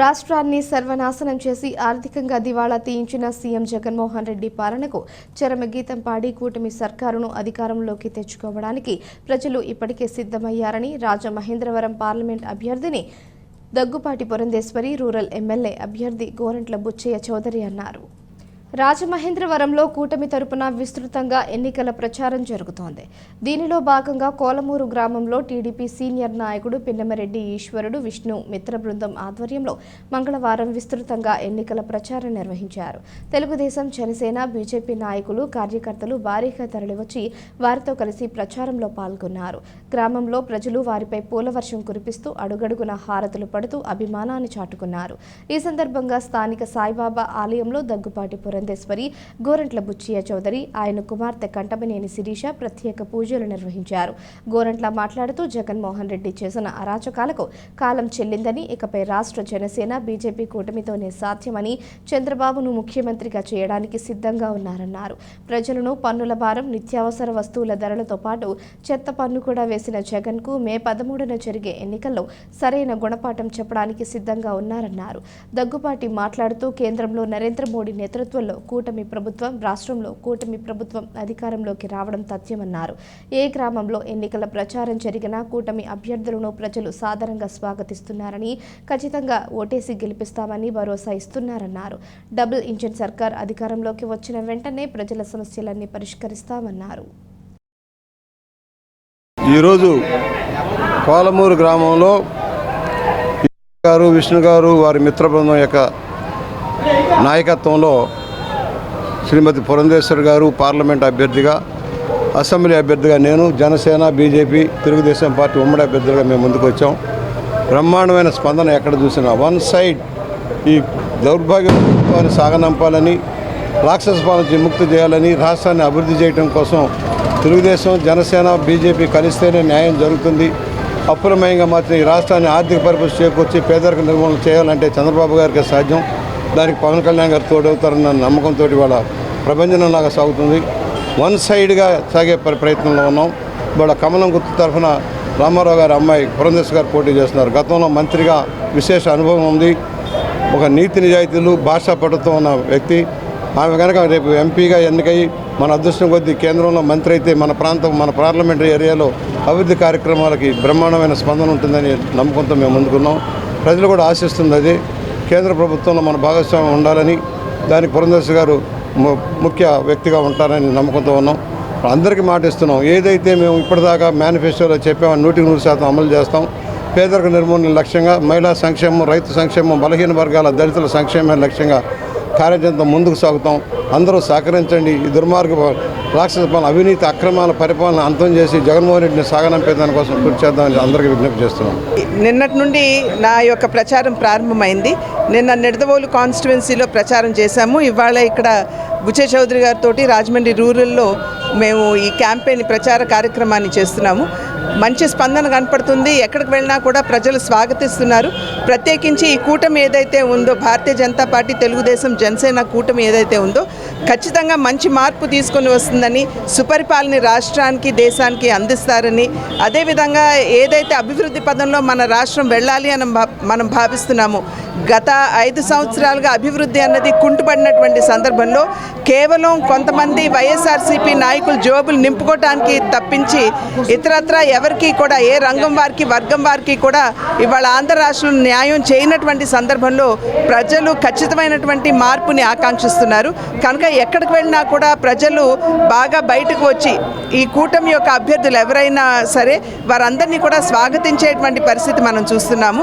రాష్ట్రాన్ని సర్వనాశనం చేసి ఆర్థికంగా దివాళా తీయించిన సీఎం జగన్మోహన్ రెడ్డి పాలనకు చరమగీతం పాడి కూటమి సర్కారును అధికారంలోకి తెచ్చుకోవడానికి ప్రజలు ఇప్పటికే సిద్ధమయ్యారని రాజమహేంద్రవరం పార్లమెంట్ అభ్యర్థిని దగ్గుపాటి పురంధేశ్వరి రూరల్ ఎమ్మెల్యే అభ్యర్థి గోరంట్ల బుచ్చయ్య చౌదరి అన్నారు. రాజమహేంద్రవరంలో కూటమి తరపున విస్తృతంగా ఎన్నికల ప్రచారం జరుగుతోంది. దీనిలో భాగంగా కోలమూరు గ్రామంలో టీడీపీ సీనియర్ నాయకుడు పిన్నమరెడ్డి ఈశ్వరుడు విష్ణు మిత్ర బృందం ఆధ్వర్యంలో మంగళవారం విస్తృతంగా ఎన్నికల ప్రచారం నిర్వహించారు. తెలుగుదేశం జనసేన బీజేపీ నాయకులు కార్యకర్తలు భారీగా తరలివచ్చి వారితో కలిసి ప్రచారంలో పాల్గొన్నారు. గ్రామంలో ప్రజలు వారిపై పూలవర్షం కురిపిస్తూ అడుగడుగున హారతులు పడుతూ అభిమానాన్ని చాటుకున్నారు. ఈ సందర్భంగా స్థానిక సాయిబాబా ఆలయంలో దగ్గుపాటి పురంధేశ్వరి గోరంట్ల బుచ్చియ చౌదరి ఆయన కుమార్తె కంటమనేని శిరీష ప్రత్యేక పూజలు నిర్వహించారు. గోరంట్ల మాట్లాడుతూ జగన్మోహన్ రెడ్డి చేసిన అరాచకాలకు కాలం చెల్లిందని ఇకపై రాష్ట్ర జనసేన బీజేపీ కూటమితోనే సాధ్యమని చంద్రబాబును ముఖ్యమంత్రిగా చేయడానికి సిద్ధంగా ఉన్నారన్నారు. ప్రజలను పన్నుల భారం నిత్యావసర వస్తువుల ధరలతో పాటు చెత్త పన్ను కూడా వేసిన జగన్కు మే పదమూడున జరిగే ఎన్నికల్లో సరైన గుణపాఠం చెప్పడానికి సిద్ధంగా ఉన్నారన్నారు. దగ్గుపాటి మాట్లాడుతూ కేంద్రంలో నరేంద్ర మోడీ నేతృత్వంలో కూటమి ప్రభుత్వం రాష్ట్రంలో కూటమి ప్రభుత్వం అధికారంలోకి రావడం తథ్యమన్నారు. ఏ గ్రామంలో ఎన్నికల ప్రచారం జరిగినా కూటమి అభ్యర్థులను ప్రజలు సాధారణంగా స్వాగతిస్తున్నారని ఖచ్చితంగా ఓటేసి గెలిపిస్తామని భరోసా ఇస్తున్నారన్నారు. డబుల్ ఇంజిన్ సర్కార్ అధికారంలోకి వచ్చిన వెంటనే ప్రజల సమస్యలన్నీ పరిష్కరిస్తామన్నారు. ఈరోజు పాలమూరు గ్రామంలో గారు విష్ణు గారు వారి మిత్ర బృందం యొక్క నాయకత్వంలో శ్రీమతి పురంధేశ్వర్ గారు పార్లమెంట్ అభ్యర్థిగా అసెంబ్లీ అభ్యర్థిగా నేను జనసేన బీజేపీ తెలుగుదేశం పార్టీ ఉమ్మడి అభ్యర్థులుగా మేము ముందుకు వచ్చాం. బ్రహ్మాండమైన స్పందన ఎక్కడ చూసినా వన్ సైడ్ ఈ దౌర్భాగ్య ప్రభుత్వాన్ని సాగనంపాలని రాక్షస పాలన ముక్తి విముక్తి చేయాలని రాష్ట్రాన్ని అభివృద్ధి చేయడం కోసం తెలుగుదేశం జనసేన బీజేపీ కలిస్తేనే న్యాయం జరుగుతుంది. అప్పులమయంగా మాత్రం ఈ రాష్ట్రాన్ని ఆర్థిక పరిపతి చేకూర్చి పేదరిక నిర్మూలన చేయాలంటే చంద్రబాబు గారికి సాధ్యం. దానికి పవన్ కళ్యాణ్ గారు తోడవుతారన్న నమ్మకంతో వాళ్ళ ప్రభంజనంలాగా సాగుతుంది. వన్ సైడ్గా సాగే ప్రయత్నంలో ఉన్నాం. ఇవాళ కమలం గుర్తు తరఫున రామారావు గారి అమ్మాయి పురంధేశ్ గారు పోటీ చేస్తున్నారు. గతంలో మంత్రిగా విశేష అనుభవం ఉంది. ఒక నీతి నిజాయితీలు భాషా పటుతో ఉన్న వ్యక్తి. ఆమె కనుక రేపు ఎంపీగా ఎన్నికై మన అదృష్టం కొద్దీ కేంద్రంలో మంత్రి అయితే మన ప్రాంతం మన పార్లమెంటరీ ఏరియాలో అభివృద్ధి కార్యక్రమాలకి బ్రహ్మాండమైన స్పందన ఉంటుందని నమ్మకంతో మేము ముందుకున్నాం ప్రజలు కూడా ఆశిస్తుంది అది. కేంద్ర ప్రభుత్వంలో మన భాగస్వామ్యం ఉండాలని దానికి పురంధేశ్ గారు ము- ముఖ్య వ్యక్తిగా ఉంటారని నమ్మకంతో ఉన్నాం. అందరికీ మాటిస్తున్నాం ఏదైతే మేము ఇప్పటిదాకా మేనిఫెస్టోలో చెప్పామో నూటికి నూరు శాతం అమలు చేస్తాం. పేదరిక నిర్మూలన లక్ష్యంగా మహిళా సంక్షేమం రైతు సంక్షేమం బలహీన వర్గాల దళితుల సంక్షేమ లక్ష్యంగా కార్యాచరణతో ముందుకు సాగుతాం. అందరూ సహకరించండి. ఈ దుర్మార్గ రాక్షస పాలన అవినీతి అక్రమాల పరిపాలన అంతం చేసి జగన్మోహన్ రెడ్డిని సాగనంపే దానికోసం కృషి చేద్దామని అందరికీ విజ్ఞప్తి చేస్తున్నాం. నిన్నటి నుండి నా యొక్క ప్రచారం ప్రారంభమైంది. నిన్న నిడదవోలు కాన్స్టిట్యువెన్సీలో ప్రచారం చేశాము. ఇవాళ ఇక్కడ బుచ్చే చౌదరి గారితో రాజమండ్రి రూరల్లో మేము ఈ క్యాంపెయిన్ ప్రచార కార్యక్రమాన్ని చేస్తున్నాము. మంచి స్పందన కనపడుతుంది. ఎక్కడికి వెళ్ళినా కూడా ప్రజలు స్వాగతిస్తున్నారు. ప్రత్యేకించి ఈ కూటమి ఏదైతే ఉందో భారతీయ జనతా పార్టీ తెలుగుదేశం జనసేన కూటమి ఏదైతే ఉందో ఖచ్చితంగా మంచి మార్పు తీసుకొని వస్తుందని సుపరిపాలన రాష్ట్రానికి దేశానికి అందిస్తారని అదేవిధంగా ఏదైతే అభివృద్ధి పదంలో మన రాష్ట్రం వెళ్ళాలి అని భా- మనం భావిస్తున్నాము గత ఐదు సంవత్సరాలుగా అభివృద్ధి అన్నది కుంటుపడినటువంటి సందర్భంలో కేవలం కొంతమంది వైఎస్ఆర్సీపీ నాయకులు జోబులు నింపుకోవటానికి తప్పించి ఇతరత్ర ఎవరికి కూడా ఏ రంగం వారికి వర్గం వారికి కూడా ఇవాళ ఆంధ్ర రాష్ట్రం న్యాయం చేయనటువంటి సందర్భంలో ప్రజలు ఖచ్చితమైనటువంటి మార్పుని ఆకాంక్షిస్తున్నారు. కనుక ఎక్కడికి వెళ్ళినా కూడా ప్రజలు బాగా బయటకు వచ్చి ఈ కూటమి యొక్క అభ్యర్థులు ఎవరైనా సరే వారందరినీ కూడా స్వాగతించేటువంటి పరిస్థితి మనం చూస్తున్నాము.